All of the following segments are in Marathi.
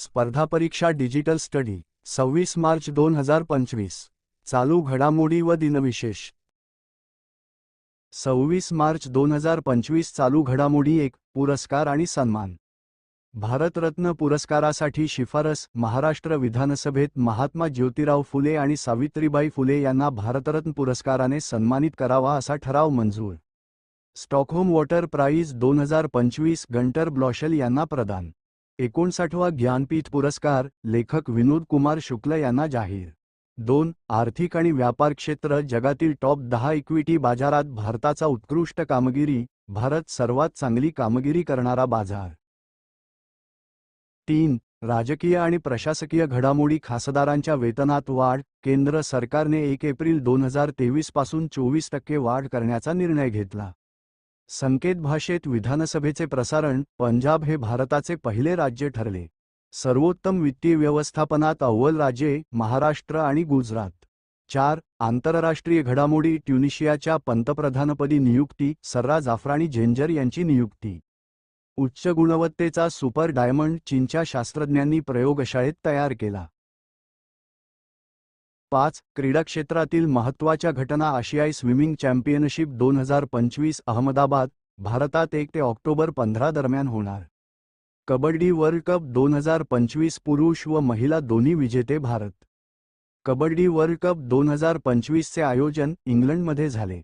स्पर्धा परीक्षा डिजिटल स्टडी सव्वीस मार्च दोन हजार पंचवीस. चालू घडामोडी व दिनविशेष. सव्वीस मार्च दोन हजार पंचवीस चालू घडामोडी एक पुरस्कार आणि सन्मान. भारतरत्न पुरस्कारासाठी शिफारस महाराष्ट्र विधानसभेत महात्मा ज्योतिराव फुले आणि सावित्रीबाई फुले यांना भारतरत्न पुरस्काराने सन्मानित करावा असा ठराव मंजूर. स्टॉकहोम वॉटर प्राईज दोन हजार पंचवीस गंटर ब्लॉशल यांना प्रदान. एकोणसाठवा ज्ञानपीठ पुरस्कार लेखक विनोद कुमार शुक्ल यांना जाहीर. दोन आर्थिक आणि व्यापार क्षेत्र जगातील टॉप दहा इक्विटी बाजारात भारताचा उत्कृष्ट कामगिरी भारत सर्वात चांगली कामगिरी करणारा बाजार. तीन राजकीय आणि प्रशासकीय घडामोडी खासदारांच्या वेतनात वाढ केंद्र सरकारने एक एप्रिल दोन हजार तेवीसपासून चोवीस टक्के वाढ करण्याचा निर्णय घेतला. संकेत भाषेत विधानसभेचे प्रसारण पंजाब हे भारताचे पहिले राज्य ठरले. सर्वोत्तम वित्तीय व्यवस्थापनात अव्वल राज्ये महाराष्ट्र आणि गुजरात. चार आंतरराष्ट्रीय घडामोडी ट्युनिशियाच्या पंतप्रधानपदी नियुक्ती सर्रा जाफराणी झेंजर यांची नियुक्ती. उच्च गुणवत्तेचा सुपर डायमंड चीनच्या शास्त्रज्ञांनी प्रयोगशाळेत तयार केला. पाच क्रीडा क्षेत्रातील महत्त्वाच्या घटना आशियाई स्विमिंग चॅम्पियनशिप दोन हजार पंचवीस अहमदाबाद भारतात एक ते ऑक्टोबर पंधरा दरम्यान होणार. कबड्डी वर्ल्ड कप दोन हजार पंचवीस पुरुष व महिला दोन्ही विजेते भारत. कबड्डी वर्ल्ड कप दोन हजार पंचवीसचे आयोजन इंग्लंडमध्ये झाले.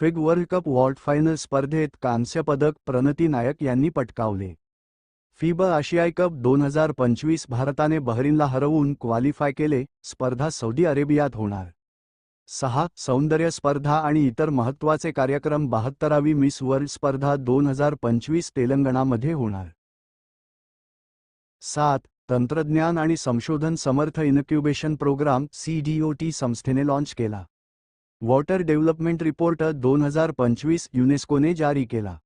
फिग वर्ल्ड कप वॉर्ड फायनल स्पर्धेत कांस्य पदक प्रणती नायक यांनी पटकावले. फिबा आशियाई कप दोन हजार पंचवीस भारताने बहरीनला हरवून क्वालिफाय केले स्पर्धा सौदी अरेबियात होणार. सहा सौंदर्य स्पर्धा आणि इतर महत्त्वाचे कार्यक्रम बहात्तरावी मिस वर्ल्ड स्पर्धा दोन हजार पंचवीस तेलंगणामध्ये होणार. सात तंत्रज्ञान आणि संशोधन समर्थ इनक्युबेशन प्रोग्राम सीडीओटी संस्थेने लॉन्च केला. वॉटर डेव्हलपमेंट रिपोर्ट दोन हजार पंचवीस युनेस्कोने जारी केला.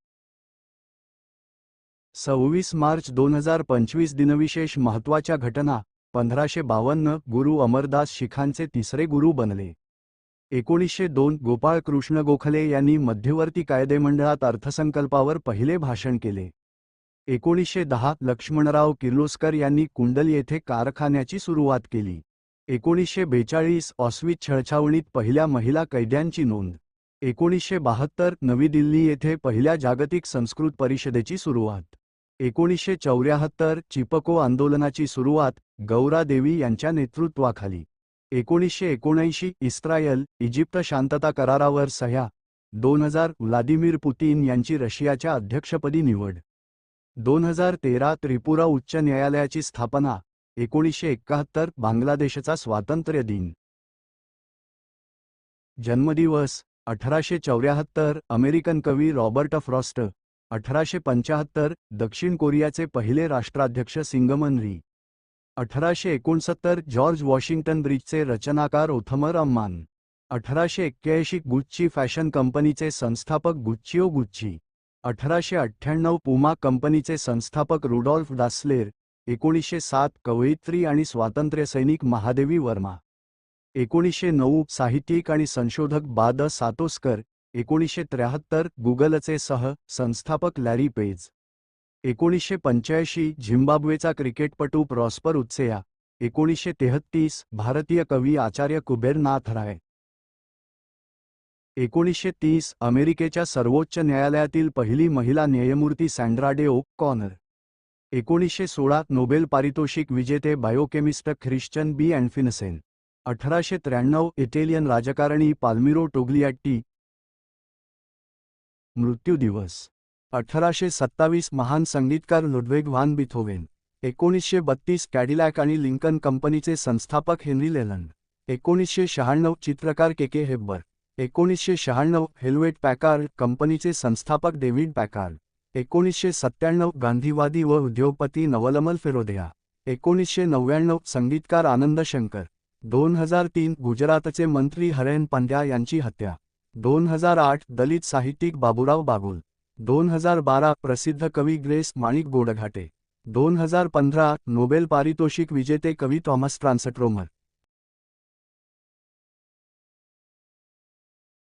सव्वीस मार्च दोन हजार पंचवीस दिनविशेष महत्त्वाच्या घटना पंधराशे बावन्न गुरु अमरदास शिखांचे तिसरे गुरु बनले. एकोणीसशे दोन गोपाळ कृष्ण गोखले यांनी मध्यवर्ती कायदेमंडळात अर्थसंकल्पावर पहिले भाषण केले. एकोणीसशे दहा लक्ष्मणराव किर्लोस्कर यांनी कुंडल येथे कारखान्याची सुरुवात केली. एकोणीसशे बेचाळीस ऑस्वित छळछावणीत पहिल्या महिला कैद्यांची नोंद. एकोणीसशे बहात्तर नवी दिल्ली येथे पहिल्या जागतिक संस्कृत परिषदेची सुरुवात. एकोणीसशे चौऱ्याहत्तर चिपको आंदोलनाची सुरुवात गौरा देवी यांच्या नेतृत्वाखाली. एकोणीसशे एकोणऐंशी इस्रायल इजिप्त शांतता करारावर सह्या. दोन हजार व्लादिमीर पुतीन यांची रशियाच्या अध्यक्षपदी निवड. दोन हजार तेरा त्रिपुरा उच्च न्यायालयाची स्थापना. एकोणीसशे एकाहत्तर बांगलादेशचा स्वातंत्र्य दिन. जन्मदिवस. अठराशे चौऱ्याहत्तर अमेरिकन कवी रॉबर्ट फ्रॉस्ट अठराशे पंचाहत्तर दक्षिण कोरियाचे पहिले राष्ट्राध्यक्ष सिंगमन री. अठराशे एकोणसत्तर जॉर्ज वॉशिंग्टन ब्रिजचे रचनाकार ओथमर अम्मान. अठराशे एक्क्याऐंशी गुच्ची फॅशन कंपनीचे संस्थापक गुच्चिओ गुच्ची. अठराशे अठ्ठ्याण्णव पुमा कंपनीचे संस्थापक रुडॉल्फ डास्लेर. एकोणीसशे सात कवयित्री आणि स्वातंत्र्यसैनिक महादेवी वर्मा. एकोणीसशे नऊ साहित्यिक आणि संशोधक बाद सातोस्कर. एकोणीसशे त्र्याहत्तर गुगलचे सह संस्थापक लॅरी पेज. एकोणीसशे पंच्याऐंशी झिम्बाब्वेचा क्रिकेटपटू प्रॉस्पर उत्सेया. एकोणीसशे तेहत्तीस भारतीय कवी आचार्य कुबेरनाथ राय. एकोणीसशे तीस अमेरिकेच्या सर्वोच्च न्यायालयातील पहिली महिला न्यायमूर्ती सँड्रा डे ओक कॉर्नर एकोणीसशे सोळा नोबेल पारितोषिक विजेते बायोकेमिस्ट ख्रिश्चन बी अँडफिनसेन. अठराशे त्र्याण्णव इटेलियन राजकारणी पाल्मिरो टोग्लियाट्टी. मृत्यू दिवस. अठराशे सत्तावीस महान संगीतकार लुडवेग व्हान बिथोवेन एकोणीसशे बत्तीस कॅडिलॅक आणि लिंकन कंपनीचे संस्थापक हेनरी लेलंड एकोणीसशे शहाण्णव चित्रकार के के हेब्बर एकोणीसशे शहाण्णव हेल्वेट पॅकार्ड कंपनीचे संस्थापक डेव्हिड पॅकार्ड एकोणीसशे सत्त्याण्णव गांधीवादी व उद्योगपती नवलमल फिरोदिया एकोणीसशे नव्याण्णव संगीतकार आनंद शंकर दोन हजार तीन गुजरातचे मंत्री हरेन पंड्या यांची हत्या. दोन हजार आठ दलित साहित्यिक बाबुराव बागुल. दोन हजार बारा प्रसिद्ध कवी ग्रेस माणिक गोडघाटे. दोन हजार पंधरा नोबेल पारितोषिक विजेते कवी थॉमस ट्रान्सट्रोमर